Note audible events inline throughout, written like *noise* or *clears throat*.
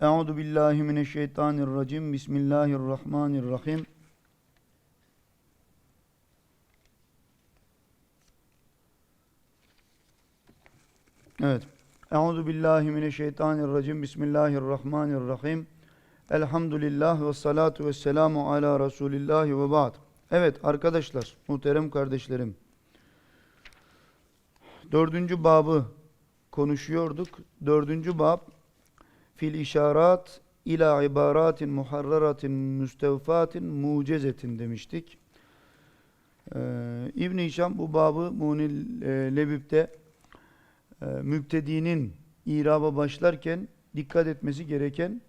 Euzu billahi mineşşeytanirracim. Bismillahirrahmanirrahim. Evet. Euzu billahi mineşşeytanirracim. Bismillahirrahmanirrahim. Elhamdülillah ve salatu ve selamu ala Resulillahi ve ba'd. Evet arkadaşlar, muhterem kardeşlerim. Dördüncü babı konuşuyorduk. Dördüncü bab fil işarat ila ibaratin muharraratin müstevfatin mucezetin demiştik. Ee, İbn-i Hişam bu babı Munil e, Lebib'de e, mübtedinin iraba başlarken dikkat etmesi gereken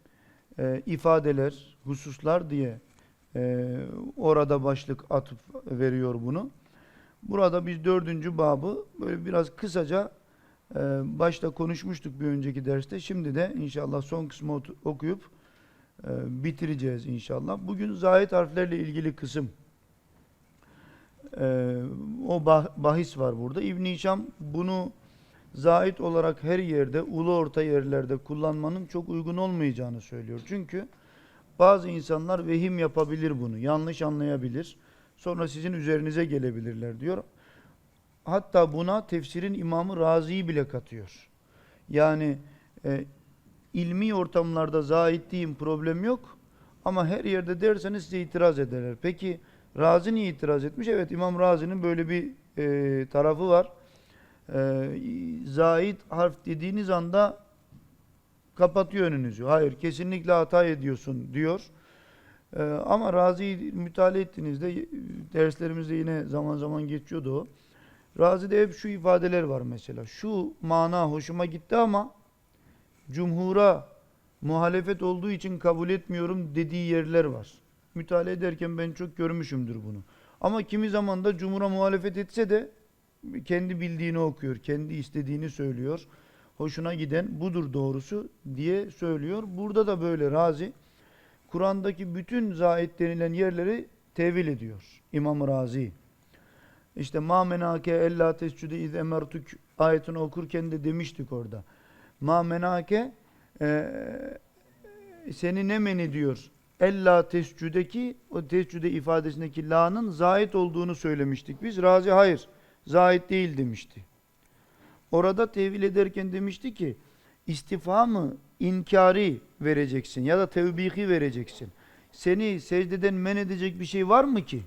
e, ifadeler, hususlar diye e, orada başlık atıf veriyor bunu. Burada biz dördüncü babı böyle biraz kısaca başta konuşmuştuk bir önceki derste. Şimdi de inşallah son kısmı okuyup e, bitireceğiz inşallah. Bugün zahit harflerle ilgili kısım. E, o bah- bahis var burada. İbn-i Hişam bunu zahit olarak her yerde, ulu orta yerlerde kullanmanın çok uygun olmayacağını söylüyor. Çünkü bazı insanlar vehim yapabilir bunu, yanlış anlayabilir. Sonra sizin üzerinize gelebilirler diyor. Hatta buna tefsirin imamı Razi'yi bile katıyor. Yani e, ilmi ortamlarda zahit diyeyim problem yok ama her yerde derseniz size itiraz ederler. Peki Razi niye itiraz etmiş? Evet İmam Razi'nin böyle bir e, tarafı var. E, zahit harf dediğiniz anda kapatıyor önünüzü. Hayır kesinlikle hata ediyorsun diyor. Ee, ama Razi'yi mütalaa ettiğinizde e, derslerimizde yine zaman zaman geçiyordu o. Razi'de hep şu ifadeler var mesela. Şu mana hoşuma gitti ama cumhura muhalefet olduğu için kabul etmiyorum dediği yerler var. Mütalaa ederken ben çok görmüşümdür bunu. Ama kimi zaman da cumhura muhalefet etse de kendi bildiğini okuyor, kendi istediğini söylüyor. Hoşuna giden budur doğrusu diye söylüyor. Burada da böyle Razi Kur'an'daki bütün zahit denilen yerleri tevil ediyor İmam Razi. İşte ma menake ella tescude iz emertuk ayetini okurken de demiştik orada. Ma menake e, seni ne men ediyor? Ella tescudeki o tescude ifadesindeki la'nın zahit olduğunu söylemiştik biz. Razi hayır zahit değil demişti. Orada tevil ederken demişti ki istifamı inkari vereceksin ya da tevbihi vereceksin. Seni secdeden men edecek bir şey var mı ki?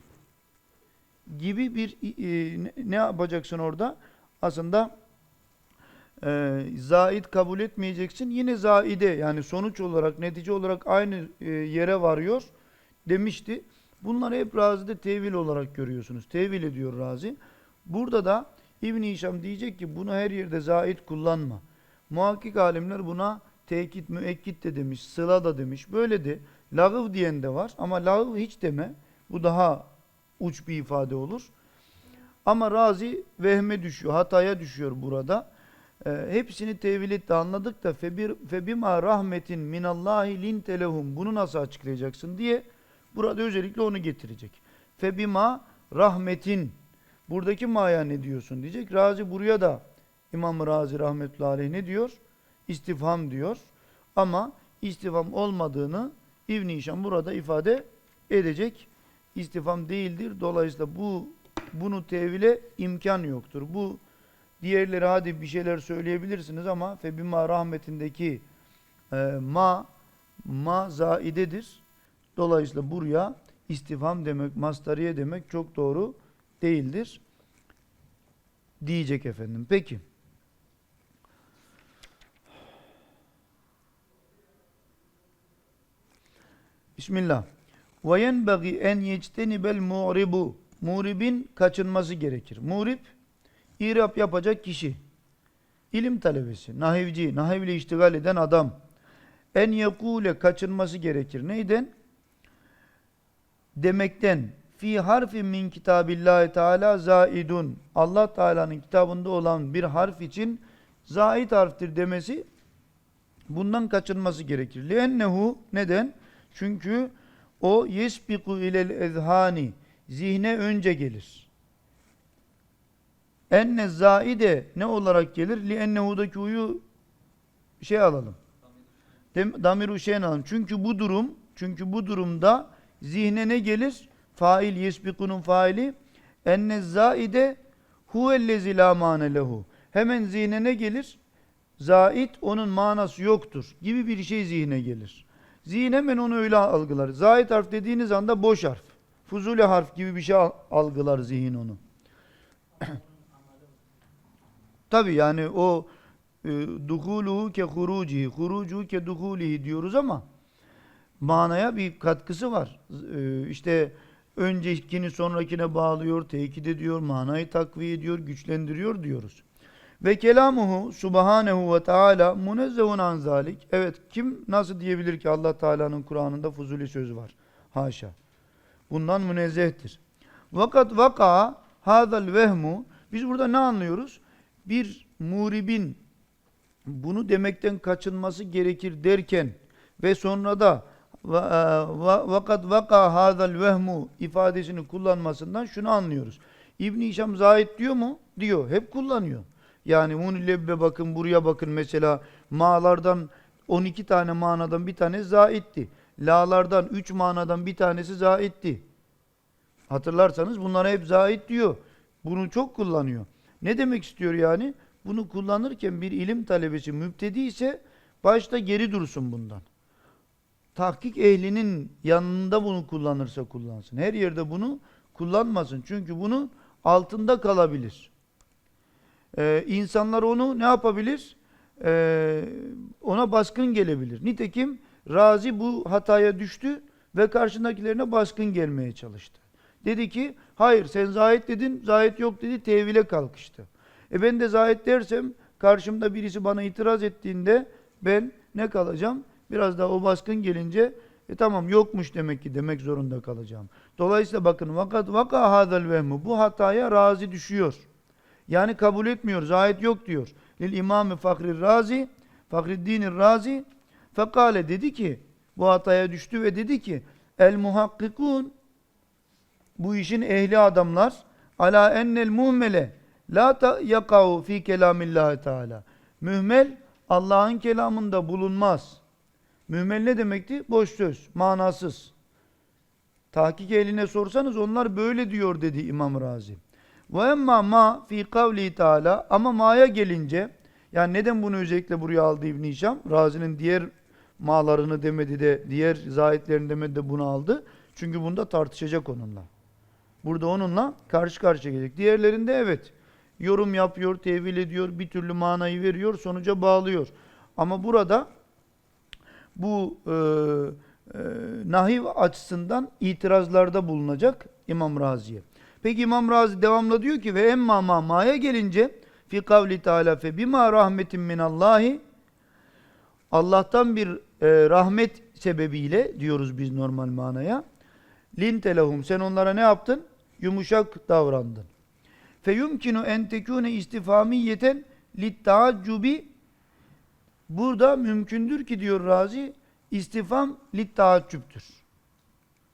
Gibi bir e, ne- yapacaksın orada? Aslında e, zait kabul etmeyeceksin. Yine zaide yani sonuç olarak netice olarak aynı e, yere varıyor demişti. Bunları hep Razi'de tevil olarak görüyorsunuz. Tevil ediyor Razi. Burada da İbn Hişam diyecek ki bunu her yerde zait kullanma. Muhakkik alimler buna tekit, müekkit de demiş, sıla da demiş. Böyle de lagıv diyen de var ama lagıv hiç deme. Bu daha uç bir ifade olur. Ama Razi vehme düşüyor, hataya düşüyor burada. Ee, hepsini tevil etti anladık da febir, febima rahmetin minallahi linte lehum bunu nasıl açıklayacaksın diye burada özellikle onu getirecek. Febima rahmetin buradaki maya ne diyorsun diyecek. Razi buraya da İmam Razi rahmetullahi aleyh ne diyor? İstifham diyor. Ama istifham olmadığını İbn Hişam burada ifade edecek. İstifham değildir. Dolayısıyla bu bunu tevile imkan yoktur. Bu diğerleri hadi bir şeyler söyleyebilirsiniz ama febima rahmetindeki e, ma ma zaidedir. Dolayısıyla buraya istifham demek, mastariye demek çok doğru değildir. Diyecek efendim. Peki. Bismillah. Ve yenbagi en yectenibel mu'ribu. Mu'ribin kaçınması gerekir. Mu'rib, irap yapacak kişi. İlim talebesi, nahivci, nahivle iştigal eden adam. En yekule kaçınması gerekir. Neyden? Demekten. Fi harfi min kitabillahi teala zaidun. Allah Teala'nın kitabında olan bir harf için zait harftir demesi bundan kaçınması gerekir. Lennehu neden? Çünkü o yesbiku ilel ezhani zihne önce gelir. Enne zaide ne olarak gelir? Li ennehu'daki uyu şey alalım. Dem- Damir şeyin alalım. Çünkü bu durum, çünkü bu durumda zihne ne gelir? Fail yesbikunun faili enne zaide huvellezi la mane lehu. Hemen zihne ne gelir? Zait onun manası yoktur gibi bir şey zihne gelir. Zihin hemen onu öyle algılar. Zait harf dediğiniz anda boş harf. Fuzuli harf gibi bir şey al- algılar zihin onu. *clears throat* Tabi yani o e, duhuluhu ke hurucihi, hurucuhu ke duhulihi diyoruz ama manaya bir katkısı var. E, işte öncekini sonrakine bağlıyor, tekit ediyor, manayı takviye ediyor, güçlendiriyor diyoruz. Ve kelamuhu subhanehu ve teala munezzehun an zalik. Evet kim nasıl diyebilir ki Allah Teala'nın Kur'an'ında fuzuli sözü var? Haşa. Bundan münezzehtir. Vakat vaka hadal vehmu biz burada ne anlıyoruz? Bir muribin bunu demekten kaçınması gerekir derken ve sonra da va- vakat vaka hadal vehmu ifadesini kullanmasından şunu anlıyoruz. İbn Hişam zahit diyor mu? Diyor. Hep kullanıyor. Yani munilebbe bakın buraya bakın mesela ma'lardan 12 tane manadan bir tane zaitti. La'lardan 3 manadan bir tanesi zaitti. Hatırlarsanız bunlara hep zait diyor. Bunu çok kullanıyor. Ne demek istiyor yani? Bunu kullanırken bir ilim talebesi müptedi ise başta geri dursun bundan. Tahkik ehlinin yanında bunu kullanırsa kullansın. Her yerde bunu kullanmasın. Çünkü bunun altında kalabilir. Ee, insanlar onu ne yapabilir? Ee, ona baskın gelebilir. Nitekim Razi bu hataya düştü ve karşındakilerine baskın gelmeye çalıştı. Dedi ki hayır sen zahit dedin zahit yok dedi tevile kalkıştı. E ben de zahit dersem karşımda birisi bana itiraz ettiğinde ben ne kalacağım? Biraz daha o baskın gelince e tamam yokmuş demek ki demek zorunda kalacağım. Dolayısıyla bakın vakat vaka hadal vehmu bu hataya razi düşüyor. Yani kabul etmiyor. Zahit yok diyor. Lil İmam Fahri Razi Fahriddin Razi fekale dedi ki bu hataya düştü ve dedi ki el muhakkikun bu işin ehli adamlar ala ennel muhmele la yakau fi kelamillahi teala. Mühmel Allah'ın kelamında bulunmaz. Mühmel ne demekti? Boş söz, manasız. Tahkik eline sorsanız onlar böyle diyor dedi İmam Razi. Ve emma ma fi kavli taala ama ma'ya gelince yani neden bunu özellikle buraya aldı İbn Hişam? Razi'nin diğer ma'larını demedi de diğer zahitlerini demedi de bunu aldı. Çünkü bunda tartışacak onunla. Burada onunla karşı karşıya gelecek. Diğerlerinde evet yorum yapıyor, tevil ediyor, bir türlü manayı veriyor, sonuca bağlıyor. Ama burada bu e, e, nahiv açısından itirazlarda bulunacak İmam Razi'ye. Peki İmam Razi devamlı diyor ki ve emma ma ma'ya gelince fi kavli teala fe bima rahmetin minallahi Allah'tan bir e, rahmet sebebiyle diyoruz biz normal manaya. Linte lehum sen onlara ne yaptın? Yumuşak davrandın. Fe yumkinu en tekune istifamiyeten lit taaccubi Burada mümkündür ki diyor Razi istifam lit taaccüptür.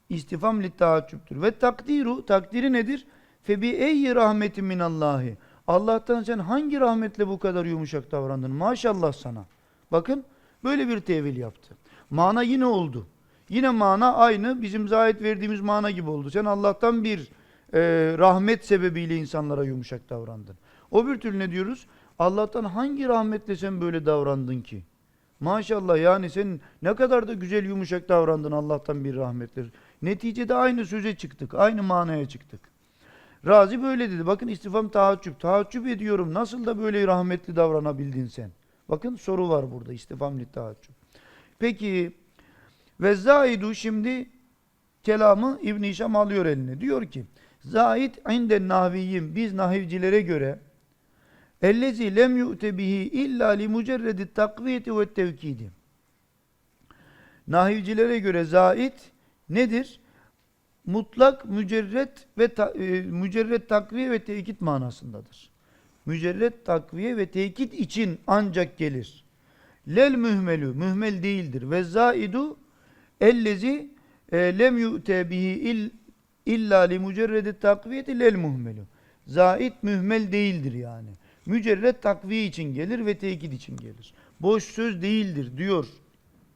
İstifam lit taaccüptür. Ve takdiru takdiri nedir? Fe bi eyyi rahmetin minallahi. Allah'tan sen hangi rahmetle bu kadar yumuşak davrandın? Maşallah sana. Bakın böyle bir tevil yaptı. Mana yine oldu. Yine mana aynı bizim zahit verdiğimiz mana gibi oldu. Sen Allah'tan bir e, rahmet sebebiyle insanlara yumuşak davrandın. O bir türlü ne diyoruz? Allah'tan hangi rahmetle sen böyle davrandın ki? Maşallah yani sen ne kadar da güzel yumuşak davrandın Allah'tan bir rahmetle. Neticede aynı söze çıktık. Aynı manaya çıktık. Razi böyle dedi. Bakın istifam tahaccüp. Tahaccüp ediyorum. Nasıl da böyle rahmetli davranabildin sen? Bakın soru var burada. İstifam li tahaccüp. Peki ve zaidu şimdi kelamı İbn Hişam alıyor eline. Diyor ki Zahid inden nahviyim biz nahivcilere göre ellezi lem yu'te bihi illa li mucerredi takviyeti ve tevkidi. Nahivcilere göre zahid nedir? Mutlak mücerret ve ta, e, mücerret takviye ve tekit manasındadır. Mücerret takviye ve tekit için ancak gelir. Lel mühmelü mühmel değildir. Ve zaidu ellezi e, lem yu'te bihi il, illa li mücerredi takviyeti lel muhmelü. Zait mühmel değildir yani. Mücerret takviye için gelir ve tekit için gelir. Boş söz değildir diyor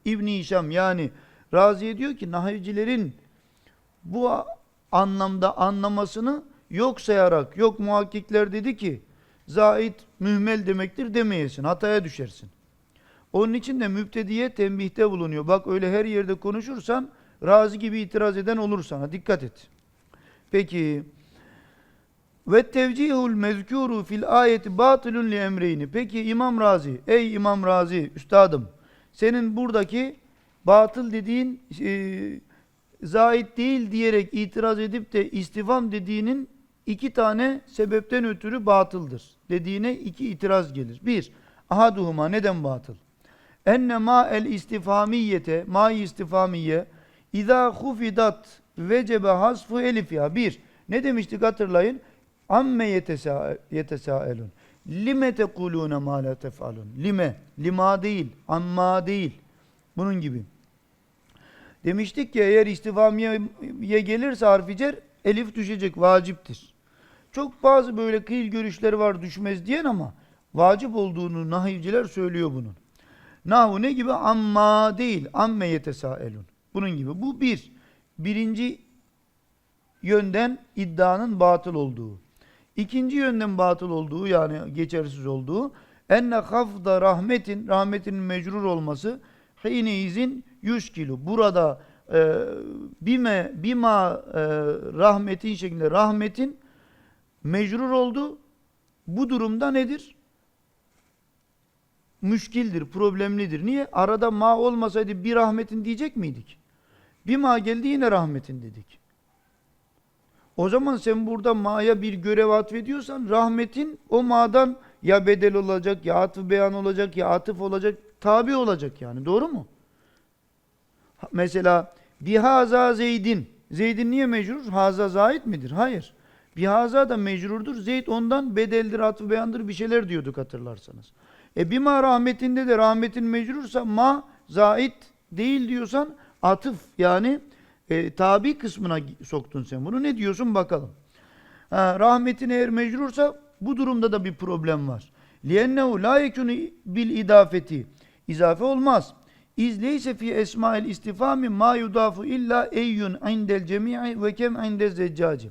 İbn Hişam yani Razi'ye diyor ki nahivcilerin bu anlamda anlamasını yok sayarak yok muhakkikler dedi ki zait mühmel demektir demeyesin hataya düşersin. Onun için de müptediye tembihte bulunuyor. Bak öyle her yerde konuşursan razi gibi itiraz eden olur sana. Dikkat et. Peki ve tevcihul mezkuru fil ayeti batılun li emreyni. Peki İmam Razi, ey İmam Razi üstadım senin buradaki batıl dediğin e, zait değil diyerek itiraz edip de istifam dediğinin iki tane sebepten ötürü batıldır. Dediğine iki itiraz gelir. Bir, ahaduhuma neden batıl? Enne ma el istifamiyete, ma istifamiye İza hufidat vecebe hasfu elif ya. Bir, ne demiştik hatırlayın? Amme yetesa- yetesaelun. Lime tekulune ma la tefalun. Lime, lima değil, amma değil. Bunun gibi. Demiştik ki eğer istifamiye gelirse harficer elif düşecek, vaciptir. Çok bazı böyle kıyıl görüşleri var düşmez diyen ama vacip olduğunu nahivciler söylüyor bunun. Nahu ne gibi? Amma değil, amme yetesaelun. Bunun gibi. Bu bir. Birinci yönden iddianın batıl olduğu. İkinci yönden batıl olduğu yani geçersiz olduğu enne hafda rahmetin rahmetin mecrur olması hine izin yüzkilu. Burada e, bime bima e, rahmetin şeklinde rahmetin mecrur oldu. Bu durumda nedir? Müşkildir, problemlidir. Niye? Arada ma olmasaydı bir rahmetin diyecek miydik? Bir ma geldi yine rahmetin dedik. O zaman sen burada ma'ya bir görev atfediyorsan rahmetin o ma'dan ya bedel olacak, ya atıf beyan olacak, ya atıf olacak, tabi olacak yani. Doğru mu? Mesela bihaza zeydin. Zeydin niye mecrur? Haza zait midir? Hayır. Bihaza da mecrurdur. Zeyd ondan bedeldir, atıf beyandır bir şeyler diyorduk hatırlarsanız. E bima rahmetinde de rahmetin mecrursa ma zait değil diyorsan atıf yani e, tabi kısmına gi- soktun sen bunu. Ne diyorsun bakalım. Ha, rahmetin eğer mecrursa bu durumda da bir problem var. لِيَنَّهُ لَا يَكُنُ bil idafeti. İzafe olmaz. İzleyse fi esmail istifami ma yudafu illa eyyun indel cemi'i ve kem inde zeccaci.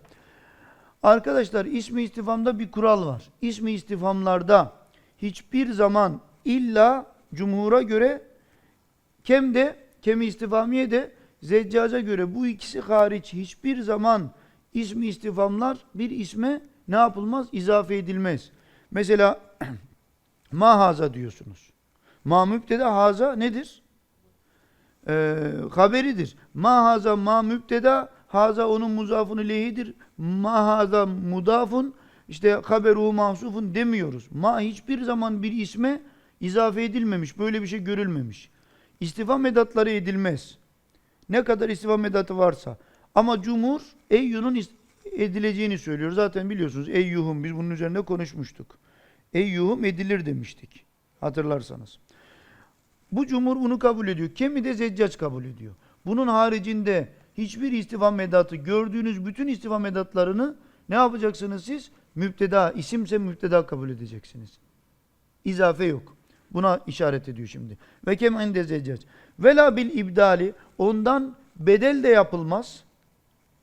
Arkadaşlar ismi istifamda bir kural var. İsmi istifamlarda hiçbir zaman illa cumhura göre kem de kemi istifamiye de zeccaca göre bu ikisi hariç hiçbir zaman ismi istifamlar bir isme ne yapılmaz? İzafe edilmez. Mesela *clears throat* ma haza diyorsunuz. Ma müpteda haza nedir? Ee, haberidir. Ma haza ma müpteda haza onun muzafını lehidir. Ma haza mudafun işte haberu mahsufun demiyoruz. Ma hiçbir zaman bir isme izafe edilmemiş. Böyle bir şey görülmemiş. İstifam edatları edilmez. Ne kadar istifam edatı varsa. Ama cumhur eyyunun is- edileceğini söylüyor. Zaten biliyorsunuz eyyuhum biz bunun üzerinde konuşmuştuk. Eyyuhum edilir demiştik. Hatırlarsanız. Bu cumhur bunu kabul ediyor. Kimi de zeccac kabul ediyor. Bunun haricinde hiçbir istifam edatı gördüğünüz bütün istifam edatlarını ne yapacaksınız siz? Müpteda, isimse müpteda kabul edeceksiniz. İzafe yok. Buna işaret ediyor şimdi. Ve kem inde zeccac. Vela bil ibdali ondan bedel de yapılmaz.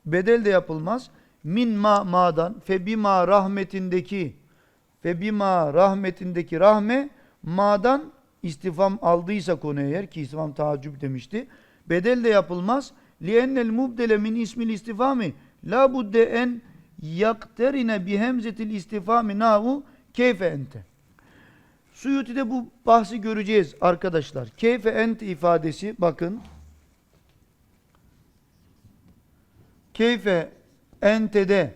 Bedel de yapılmaz. Min ma madan fe bima rahmetindeki fe bima rahmetindeki rahme madan istifam aldıysa konu eğer ki istifam taaccüp demişti. Bedel de yapılmaz. Liennel mubdele min ismil istifami la budde en yakterine bi hemzetil istifami nahu keyfe ente. Suyuti'de bu bahsi göreceğiz arkadaşlar. Keyfe ente ifadesi bakın. Keyfe entede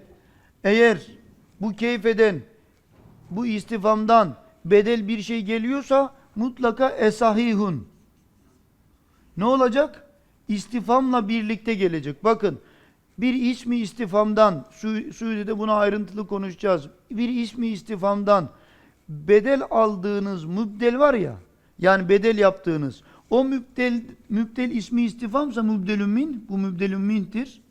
eğer bu keyfeden bu istifamdan bedel bir şey geliyorsa mutlaka esahihun. Ne olacak? İstifamla birlikte gelecek. Bakın bir ismi istifamdan, Su- Suudi'de buna ayrıntılı konuşacağız. Bir ismi istifamdan bedel aldığınız mübdel var ya, yani bedel yaptığınız, o mübdel, mübdel ismi istifamsa mübdelün bu mübdelün min'tir.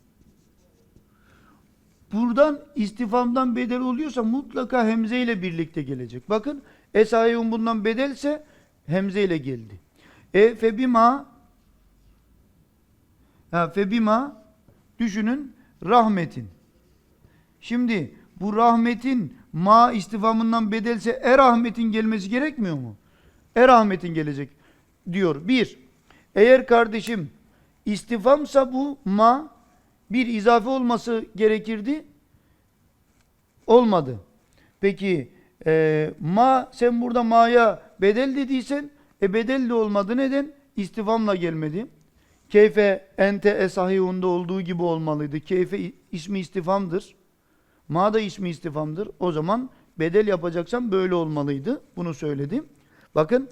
Buradan istifamdan bedel oluyorsa mutlaka hemze ile birlikte gelecek. Bakın esayun bundan bedelse hemze ile geldi. E fe bima Ha, febima düşünün rahmetin. Şimdi bu rahmetin ma istifamından bedelse e rahmetin gelmesi gerekmiyor mu? E rahmetin gelecek diyor. Bir, eğer kardeşim istifamsa bu ma bir izafe olması gerekirdi. Olmadı. Peki e, ma sen burada ma'ya bedel dediysen e bedel de olmadı. Neden? İstifamla gelmedi. Keyfe ente esahihunda olduğu gibi olmalıydı. Keyfe ismi istifamdır. Ma da ismi istifamdır. O zaman bedel yapacaksan böyle olmalıydı. Bunu söyledim. Bakın.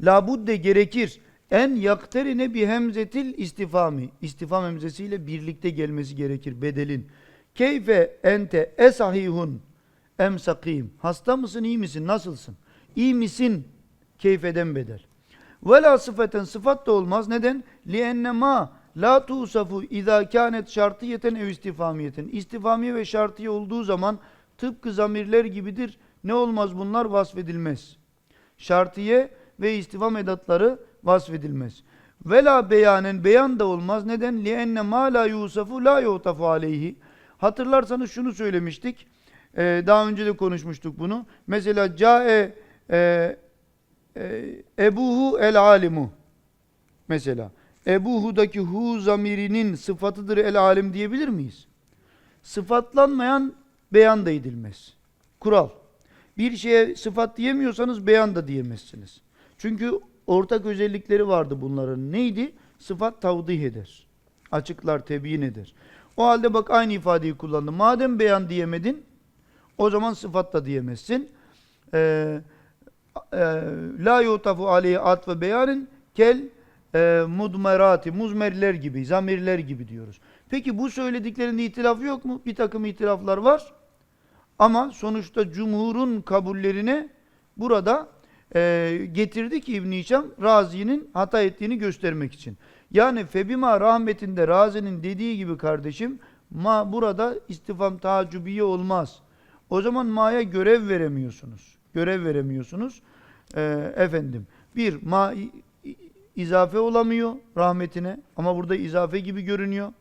Labudde gerekir. En yakterine bir hemzetil istifami. İstifam hemzesiyle birlikte gelmesi gerekir bedelin. Keyfe ente esahihun em sakim. Hasta mısın iyi misin nasılsın? İyi misin? Keyfeden bedel. Vela sıfaten sıfat da olmaz. Neden? Lienne ma la tusafu izâ kânet şartiyeten ev istifamiyeten. İstifamiye ve şartiye olduğu zaman tıpkı zamirler gibidir. Ne olmaz bunlar vasfedilmez. Şartiye ve istifam edatları vasfedilmez. Vela beyanen beyan da olmaz. Neden? Lienne ma la yusafu la yutafu aleyhi. Hatırlarsanız şunu söylemiştik. Ee, daha önce de konuşmuştuk bunu. Mesela cae e, e, Ebuhu el alimu mesela Ebuhu'daki hu zamirinin sıfatıdır el alim diyebilir miyiz? Sıfatlanmayan beyan da edilmez. Kural. Bir şeye sıfat diyemiyorsanız beyan da diyemezsiniz. Çünkü ortak özellikleri vardı bunların. Neydi? Sıfat tavdih eder. Açıklar, tebyin eder. O halde bak aynı ifadeyi kullandım. Madem beyan diyemedin, o zaman sıfat da diyemezsin. Eee e, la yutafu aleyhi at ve beyanın kel e, mudmerati, muzmerler gibi, zamirler gibi diyoruz. Peki bu söylediklerinde itilaf yok mu? Bir takım itilaflar var. Ama sonuçta cumhurun kabullerine burada e, getirdi ki İbn-i Razi'nin hata ettiğini göstermek için. Yani Febima rahmetinde Razi'nin dediği gibi kardeşim ma burada istifam taacubiye olmaz. O zaman ma'ya görev veremiyorsunuz. Görev veremiyorsunuz. Ee, efendim bir ma izafe olamıyor rahmetine ama burada izafe gibi görünüyor.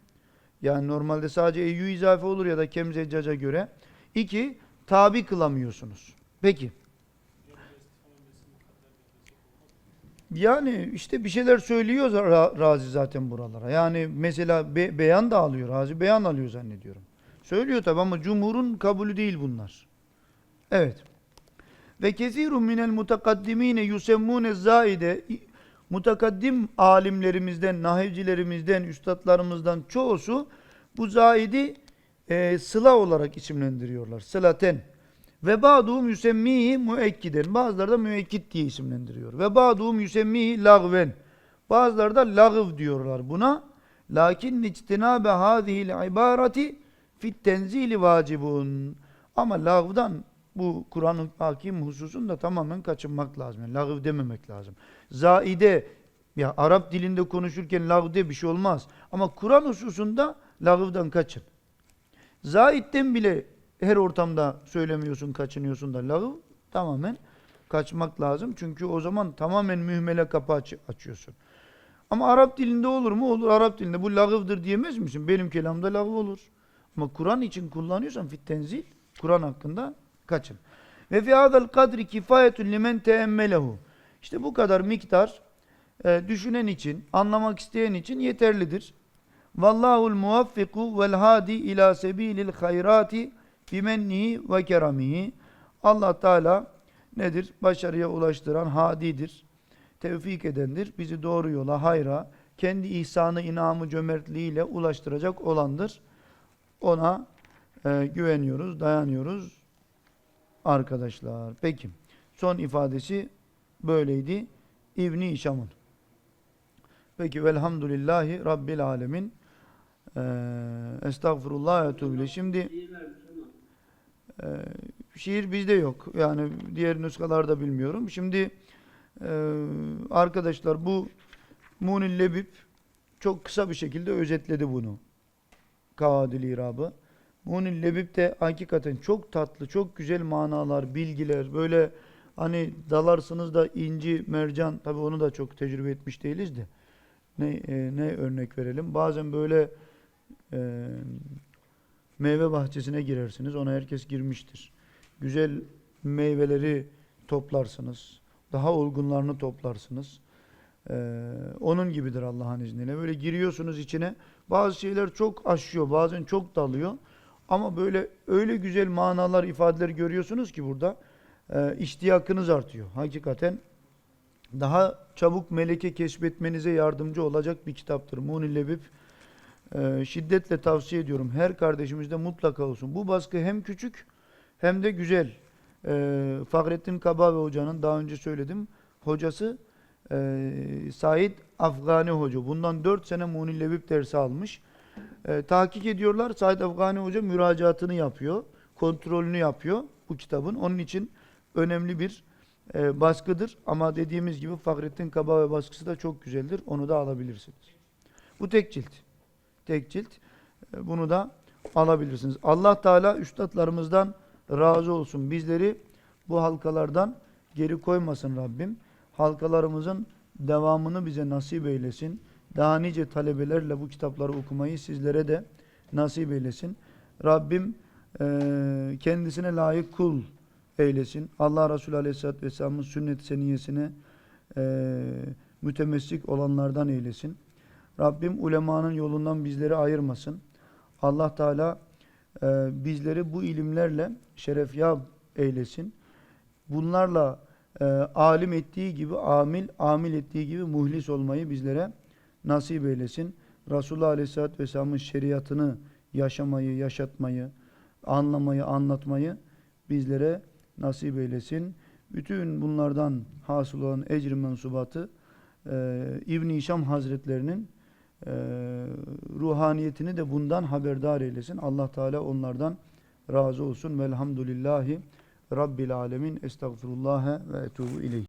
Yani normalde sadece eyyü izafe olur ya da kemzeccaca göre. İki, tabi kılamıyorsunuz. Peki. Yani işte bir şeyler söylüyor Ra- Razi zaten buralara. Yani mesela be- beyan da alıyor. Razi beyan alıyor zannediyorum. Söylüyor tabi ama cumhurun kabulü değil bunlar. Evet. Ve kesirun minel mutakaddimine yusemmune zaide mutakaddim alimlerimizden, nahivcilerimizden, üstadlarımızdan çoğusu bu zaidi e, sıla olarak isimlendiriyorlar. Sılaten. Ve ba'duhum yusemmihi müekkiden. Bazıları da müekkit diye isimlendiriyor. Ve ba'duhum yusemmihi lagven. Bazıları da lagıv diyorlar buna. Lakin ictinabe hadihil ibareti fit tenzili vacibun. Ama lagvdan bu Kur'an-ı Hakim hususunda tamamen kaçınmak lazım. Yani lagıv dememek lazım. Zaide ya Arap dilinde konuşurken lagvde bir şey olmaz. Ama Kur'an hususunda lagıvdan kaçın. Zaitten bile her ortamda söylemiyorsun, kaçınıyorsun da lagıv tamamen kaçmak lazım. Çünkü o zaman tamamen mühmele kapı aç- açıyorsun. Ama Arap dilinde olur mu? Olur. Arap dilinde bu lagıvdır diyemez misin? Benim kelamda lagıv olur. Ama Kur'an için kullanıyorsan fit Kur'an hakkında kaçın. Ve fi hadal kadri kifayetun limen teemmelehu. İşte bu kadar miktar e, düşünen için, anlamak isteyen için yeterlidir. Vallahul muvaffiku vel hadi ila sebilil hayrati bimennihi ve keramihi. Allah Teala nedir? Başarıya ulaştıran hadidir. Tevfik edendir. Bizi doğru yola, hayra, kendi ihsanı, inamı, cömertliğiyle ulaştıracak olandır. Ona e, güveniyoruz, dayanıyoruz arkadaşlar. Peki. Son ifadesi böyleydi. İbni Hişam'ın. Peki velhamdülillahi rabbil alemin. Ee, estağfurullah ileyh. Şimdi e, şiir bizde yok. Yani diğer nüshalarda bilmiyorum. Şimdi e, arkadaşlar bu Munil Lebip çok kısa bir şekilde özetledi bunu. Kavadil İrabı. Munil Lebip de hakikaten çok tatlı, çok güzel manalar, bilgiler, böyle hani dalarsınız da inci, mercan, tabi onu da çok tecrübe etmiş değiliz de. ne e, ne örnek verelim? Bazen böyle e, meyve bahçesine girersiniz. Ona herkes girmiştir. Güzel meyveleri toplarsınız. Daha olgunlarını toplarsınız. Ee, onun gibidir Allah'ın izniyle. Böyle giriyorsunuz içine. Bazı şeyler çok aşıyor, bazen çok dalıyor. Ama böyle öyle güzel manalar, ifadeler görüyorsunuz ki burada e, iştiyakınız artıyor. Hakikaten daha çabuk meleke keşfetmenize yardımcı olacak bir kitaptır. Munil Lebip e, şiddetle tavsiye ediyorum. Her kardeşimizde mutlaka olsun. Bu baskı hem küçük hem de güzel. E, Fahrettin Kabavi Hoca'nın daha önce söyledim. Hocası e, Said Afgani Hoca. Bundan 4 sene Munil Lebip dersi almış. E, tahkik ediyorlar. Said Afgani Hoca müracaatını yapıyor. Kontrolünü yapıyor bu kitabın. Onun için önemli bir e, baskıdır. Ama dediğimiz gibi Fahrettin Kabavi baskısı da çok güzeldir. Onu da alabilirsiniz. Bu tek cilt. Tek cilt. E, Bunu da alabilirsiniz. Allah Teala üstadlarımızdan razı olsun. Bizleri bu halkalardan geri koymasın Rabbim. Halkalarımızın devamını bize nasip eylesin. Daha nice talebelerle bu kitapları okumayı sizlere de nasip eylesin. Rabbim eee, kendisine layık kul eylesin. Allah Resulü Aleyhisselatü Vesselam'ın sünnet seniyesine eee mütemessik olanlardan eylesin. Rabbim ulemanın yolundan bizleri ayırmasın. Allah Teala eee, bizleri bu ilimlerle şerefyab eylesin. Bunlarla eee, alim ettiği gibi amil, amil ettiği gibi muhlis olmayı bizlere nasip eylesin. Resulullah Aleyhisselatü Vesselam'ın şeriatını yaşamayı, yaşatmayı, anlamayı, anlatmayı bizlere nasip eylesin. Bütün bunlardan hasıl olan ecr mensubatı eee İbn-i Hişam Hazretlerinin eee, ruhaniyetini de bundan haberdar eylesin. Allah Teala onlardan razı olsun. Velhamdülillahi Rabbil alemin. Estağfirullah ve etubu ileyh.